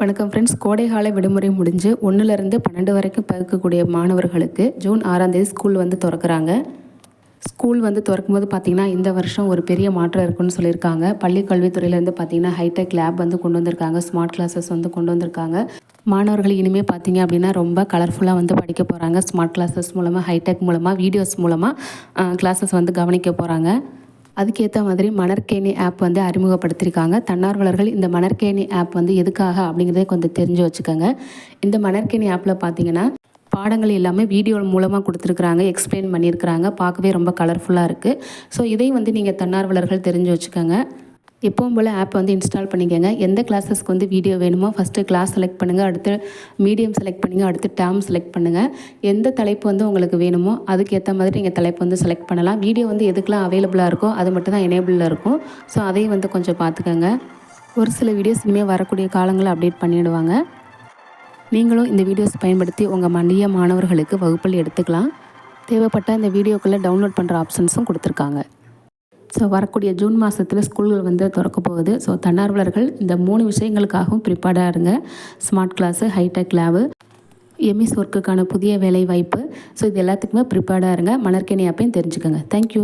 வணக்கம் ஃப்ரெண்ட்ஸ் கோடைகால விடுமுறை முடிஞ்சு ஒன்றுலேருந்து பன்னெண்டு வரைக்கும் பிறக்கக்கூடிய மாணவர்களுக்கு ஜூன் ஆறாம் தேதி ஸ்கூல் வந்து திறக்கிறாங்க. ஸ்கூல் வந்து திறக்கும் போது பார்த்திங்கன்னா இந்த வருஷம் ஒரு பெரிய மாற்றம் இருக்குன்னு சொல்லியிருக்காங்க. பள்ளி கல்வித்துறையிலேருந்து பார்த்திங்கன்னா ஹைடெக் லேப் வந்து கொண்டு வந்திருக்காங்க. ஸ்மார்ட் கிளாஸஸ் வந்து கொண்டு வந்திருக்காங்க. மாணவர்கள் இனிமேல் பார்த்தீங்க அப்படின்னா ரொம்ப கலர்ஃபுல்லாக வந்து படிக்க போகிறாங்க ஸ்மார்ட் கிளாஸஸ் மூலமாக ஹைடெக் மூலமாக வீடியோஸ் மூலமாக கிளாஸஸ் வந்து கவனிக்க போகிறாங்க அதுக்கேற்ற மாதிரி மணற்கேணி ஆப் வந்து அறிமுகப்படுத்தியிருக்காங்க தன்னார்வலர்கள் இந்த மணற்கேணி ஆப் வந்து எதுக்காக அப்படிங்கிறத கொஞ்சம் தெரிஞ்சு வச்சுக்கோங்க. இந்த மணற்கேணி ஆப்பில் பார்த்தீங்கன்னா பாடங்கள் எல்லாமே வீடியோ மூலமாக கொடுத்துருக்குறாங்க எக்ஸ்பிளைன் பண்ணியிருக்கிறாங்க. பார்க்கவே ரொம்ப கலர்ஃபுல்லாக இருக்குது ஸோ இதையும் வந்து நீங்கள் தன்னார்வலர்கள் தெரிஞ்சு வச்சுக்கோங்க. எப்பவும் போல் ஆப் வந்து இன்ஸ்டால் பண்ணிக்கோங்க. எந்த கிளாஸஸ்க்கு வந்து வீடியோ வேணுமோ ஃபஸ்ட்டு கிளாஸ் செலக்ட் பண்ணுங்கள் அடுத்து மீடியம் செலக்ட் பண்ணுங்கள் அடுத்து டேர்ம் செலக்ட் பண்ணுங்கள் எந்த தலைப்பு வந்து உங்களுக்கு வேணுமோ அதுக்கேற்ற மாதிரி நீங்கள் தலைப்பு வந்து செலக்ட் பண்ணலாம். வீடியோ வந்து எதுக்கெலாம் அவைலபிளாக இருக்கோ அது மட்டும் தான் எனேபிளில் இருக்கும். ஸோ அதையும் வந்து கொஞ்சம் பார்த்துக்கோங்க. ஒரு சில வீடியோஸ் இனிமேல் வரக்கூடிய காலங்களில் அப்டேட் பண்ணிவிடுவாங்க நீங்களும் இந்த வீடியோஸ் பயன்படுத்தி உங்கள் மண்டிய மாணவர்களுக்கு வகுப்பில் எடுத்துக்கலாம். தேவைப்பட்ட இந்த வீடியோக்குள்ளே டவுன்லோட் பண்ணுற ஆப்ஷன்ஸும் கொடுத்துருக்காங்க. ஸோ வரக்கூடிய ஜூன் மாதத்தில் ஸ்கூல்கள் வந்து திறக்க போகுது. ஸோ தன்னார்வலர்கள் இந்த மூணு விஷயங்களுக்காகவும் ப்ரிப்பேர்டாக இருங்க smart class hi tech lab EMIS ஒர்க்குக்கான புதிய வேலை வாய்ப்பு ஸோ இது எல்லாத்துக்குமே ப்ரிப்பேர்டாக இருங்க. மணற்கேணி அப்பையும் தெரிஞ்சுக்கோங்க தேங்க்யூ